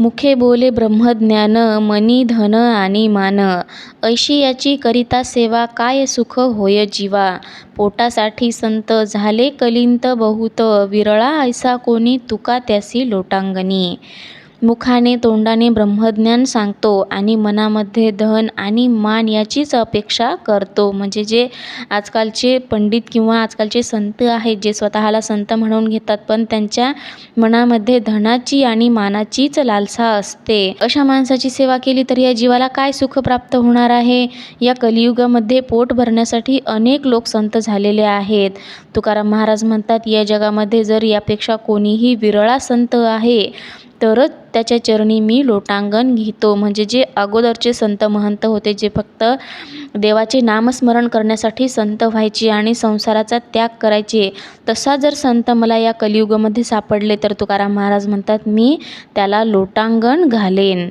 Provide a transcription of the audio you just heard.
मुखे बोले ब्रह्मज्ञान मनी धन आणि मान. ऐशी याची करिता सेवा काय सुख होय जीवा? पोटासाठी संत झाले कलिंत बहुत. विरळा ऐसा कोणी तुका त्यासी लोटांगणी. मुखाने तोंडाने ब्रह्मज्ञान सांगतो आणि मनामध्ये धन आणि मान याचीच अपेक्षा करतो. म्हणजे जे आजकालचे पंडित किंवा आजकालचे संत आहेत जे स्वतःला संत म्हणून घेतात पण त्यांच्या मनामध्ये धनाची आणि मानाचीच लालसा असते. अशा माणसाची सेवा केली तर या जीवाला काय सुख प्राप्त होणार आहे? या कलियुगामध्ये पोट भरण्यासाठी अनेक लोक संत झालेले आहेत. तुकाराम महाराज म्हणतात या जगामध्ये जर यापेक्षा कोणीही विरळा संत आहे तरच त्याच्या चरणी मी लोटांगण घेतो. म्हणजे जे अगोदरचे संत महंत होते जे फक्त देवाचे नामस्मरण करण्यासाठी संत व्हायचे आणि संसाराचा त्याग करायचे तसा जर संत मला या कलियुगामध्ये सापडले तर तुकाराम महाराज म्हणतात मी त्याला लोटांगण घालेन.